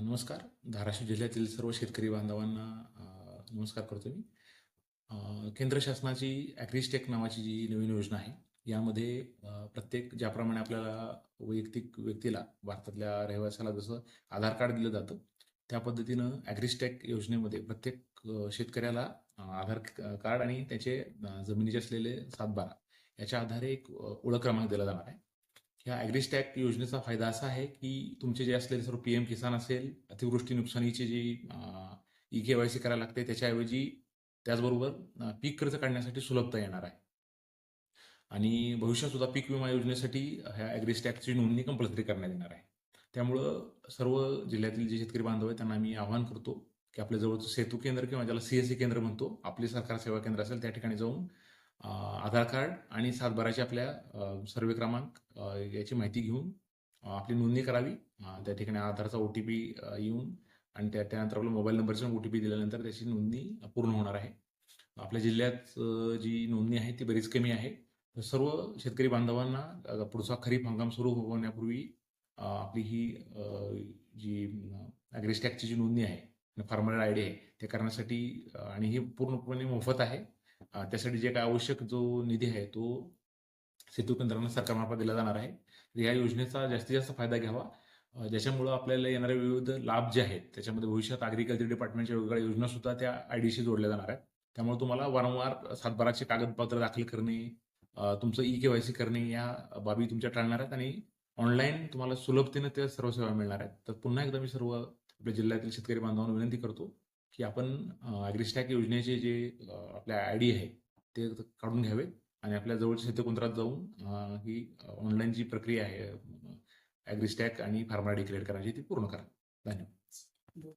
नमस्कार. धाराशिव जिल्ह्यातील सर्व शेतकरी बांधवांना नमस्कार करतो मी. केंद्र शासनाची ॲग्रिस्टेक नावाची जी नवीन योजना आहे यामध्ये प्रत्येक ज्याप्रमाणे आपल्याला वैयक्तिक व्यक्तीला भारतातल्या रहिवाशाला जसं आधार कार्ड दिलं जातं त्या पद्धतीनं ॲग्रिस्टेक योजनेमध्ये प्रत्येक शेतकऱ्याला आधार कार्ड आणि त्याचे जमिनीचे असलेले सातबारा याच्या आधारे एक ओळख क्रमांक दिला जाणार आहे. ह्या ॲग्रिस्टॅक योजनेचा फायदा असा आहे की तुमचे जे असलेले सर्व पी एम किसान असेल अतिवृष्टी नुकसानीची जी ई के वाय सी करायला लागते त्याच्याऐवजी त्याचबरोबर पीक कर्ज काढण्यासाठी सुलभता येणार आहे. आणि भविष्यात सुद्धा पीक विमा योजनेसाठी ह्या ॲग्रिस्टॅकची नोंदणी कंपल्सरी करण्यात येणार आहे. त्यामुळं सर्व जिल्ह्यातील जे शेतकरी बांधव आहेत त्यांना मी आवाहन करतो की आपल्या जवळचं सेतू केंद्र किंवा ज्याला सी एस सी केंद्र म्हणतो आपले सरकार सेवा केंद्र असेल त्या ठिकाणी जाऊन आधार कार्ड आणि सातबाराचे आपल्या सर्वे क्रमांक याची माहिती घेऊन आपली नोंदणी करावी. त्या ठिकाणी आधारचा ओ टी पी येऊन आणि त्या त्यानंतर आपला मोबाईल नंबरचा ओ टी पी दिल्यानंतर त्याची नोंदणी पूर्ण होणार आहे. आपल्या जिल्ह्यात जी नोंदणी आहे ती बरीच कमी आहे. तर सर्व शेतकरी बांधवांना पुढचा खरीप हंगाम सुरू होण्यापूर्वी आपली ही जी ॲग्रेस्टॅकची जी नोंदणी आहे फार्मर आय डी आहे ते करण्यासाठी आणि ही पूर्णपणे मोफत आहे. त्यासाठी जे काय आवश्यक जो निधी आहे तो सेतू केंद्रांना सरकारमार्फत दिला जाणार आहे. तर या योजनेचा जास्तीत जास्त फायदा घ्यावा. ज्याच्यामुळं आपल्याला येणारे विविध लाभ जे आहेत त्याच्यामध्ये भविष्यात अग्रिकल्चर डिपार्टमेंटच्या वेगवेगळ्या योजना सुद्धा त्या आय डीशी जोडल्या जाणार आहेत. त्यामुळे तुम्हाला वारंवार सातबाराचे कागदपत्र दाखल करणे तुमचं ई के वाय सी करणे या बाबी तुमच्या टाळणार आहेत आणि ऑनलाईन तुम्हाला सुलभतेनं त्या सर्व सेवा मिळणार आहेत. तर पुन्हा एकदा मी सर्व आपल्या जिल्ह्यातील शेतकरी बांधवांना विनंती करतो की आपण ॲग्रिस्टॅक योजनेचे जे आपल्या आय डी आहे ते काढून घ्यावे आणि आपल्या जवळच्या शेतकुंत्रात जाऊन ही ऑनलाईन जी प्रक्रिया आहे ॲग्रिस्टॅक आणि फार्मर डिक्लेअर करायची ती पूर्ण करा. धन्यवाद.